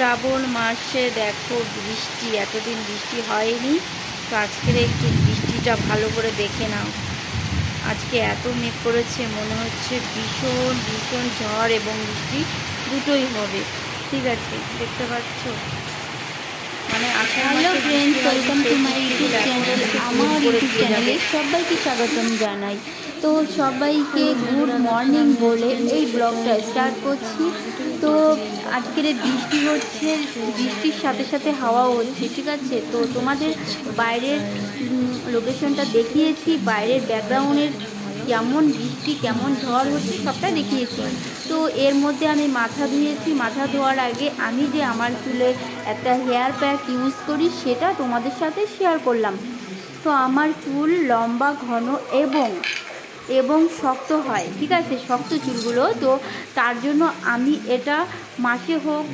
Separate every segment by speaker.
Speaker 1: শ্রাবণ মাসে দেখো বৃষ্টি এতদিন বৃষ্টি হয়নি। তো আজকের একটু বৃষ্টিটা ভালো করে দেখে নাও। আজকে এত মেঘ করেছে মনে হচ্ছে ভীষণ ভীষণ ঝড় এবং বৃষ্টি দুটোই হবে। ঠিক আছে দেখতে পাচ্ছ? মানে আষাঢ়
Speaker 2: hello friends welcome to my YouTube channel আমার ইউটিউব চ্যানেলে সবাইকে স্বাগতম জানাই। তো সবাইকে গুড মর্নিং বলে এই ব্লগটা স্টার্ট করছি। তো আজকের বৃষ্টি হচ্ছে, বৃষ্টির সাথে সাথে হাওয়াও হচ্ছে, ঠিক আছে? তো তোমাদের বাইরের লোকেশনটা দেখিয়েছি, বাইরের ব্যাকগ্রাউন্ডের কেমন বৃষ্টি, কেমন ঝড় হচ্ছে সবটা দেখিয়েছি। তো এর মধ্যে আমি মাথা ধুয়েছি, মাথা ধোয়ার আগে আমি যে আমার চুলে একটা হেয়ার প্যাক ইউজ করি, সেটা তোমাদের সাথে শেয়ার করলাম। তো আমার চুল লম্বা, ঘন এবং এবং শক্ত হয়, ঠিক আছে? শক্ত চুলগুলো। তো তার জন্য আমি এটা মাসে হোক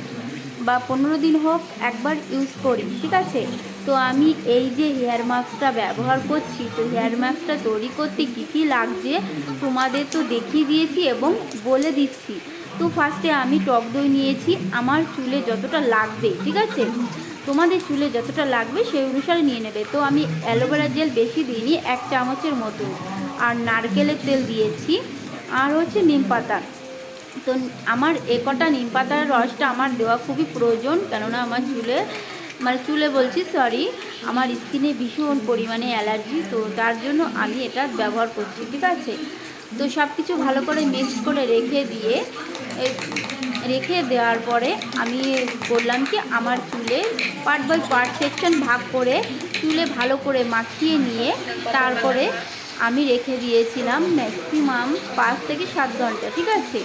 Speaker 2: বা পনেরো দিন হোক একবার ইউজ করি, ঠিক আছে? তো আমি এই যে হেয়ার মাস্কটা ব্যবহার করছি, তো হেয়ার মাস্কটা তৈরি করতে কী কী লাগছে তোমাদের তো দেখিয়ে দিয়েছি এবং বলে দিচ্ছি। তো ফার্স্টে আমি টক দই নিয়েছি, আমার চুলে যতটা লাগবে, ঠিক আছে? তোমাদের চুলে যতটা লাগবে সেই অনুসারে নিয়ে নেবে। তো আমি অ্যালোভেরা জেল বেশি দিইনি, এক চামচের মতো। আর নারকেলের তেল দিয়েছি আর হচ্ছে নিম পাতা। তো আমার এ কটা নিম পাতার রসটা আমার দেওয়া খুবই প্রয়োজন, কেননা আমার চুলে মানে চুলে বলছি সরি আমার স্কিনে ভীষণ পরিমাণে অ্যালার্জি, তো তার জন্য আমি এটা ব্যবহার করছি, ঠিক আছে? তো সব কিছু ভালো করে মিক্স করে রেখে দিয়ে রেখে দেওয়ার পরে আমি বললাম কি, আমার চুলে পার্ট বাই পার্ট সেকশন ভাগ করে চুলে ভালো করে মাখিয়ে নিয়ে তারপরে আমি রেখে দিয়েছিলাম ম্যাক্সিমাম পাঁচ থেকে সাত ঘণ্টা, ঠিক আছে?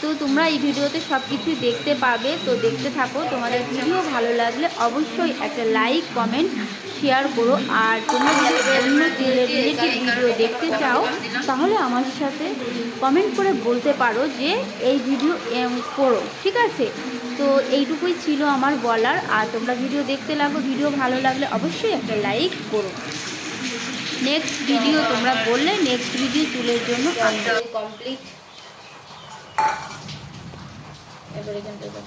Speaker 2: তো তোমরা এই ভিডিওতে সব কিছু দেখতে পাবে, তো দেখতে থাকো। তোমাদের ভিডিও ভালো লাগলে অবশ্যই একটা লাইক কমেন্ট শেয়ার করো। আর তোমরা যদি অন্য রিলেটিভ ভিডিও দেখতে চাও, তাহলে আমার সাথে কমেন্ট করে বলতে পারো যে এই ভিডিও করো, ঠিক আছে? তো এইটুকুই ছিল আমার বলার। আর তোমরা ভিডিও দেখতে লাগো, ভিডিও ভালো লাগলে অবশ্যই একটা লাইক করো। নেক্সট ভিডিও তোমরা বললে নেক্সট ভিডিও চুলের জন্য
Speaker 1: কমপ্লিট এবার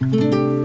Speaker 1: Música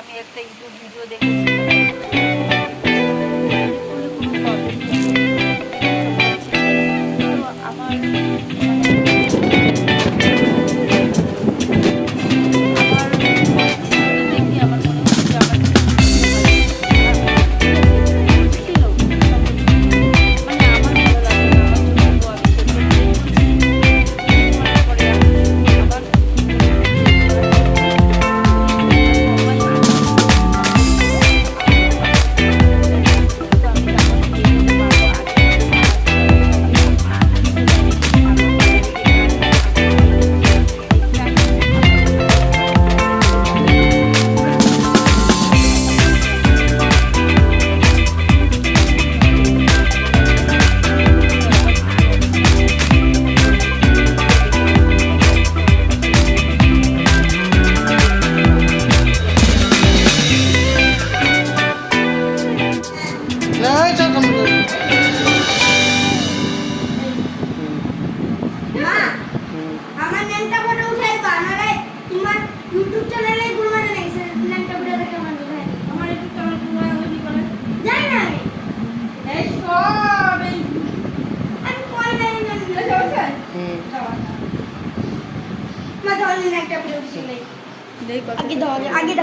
Speaker 1: আমি
Speaker 3: একটা ইউটিউব ভিডিও দেখেছি।
Speaker 1: দিলেই কত
Speaker 3: আগে দাও আগে দাও।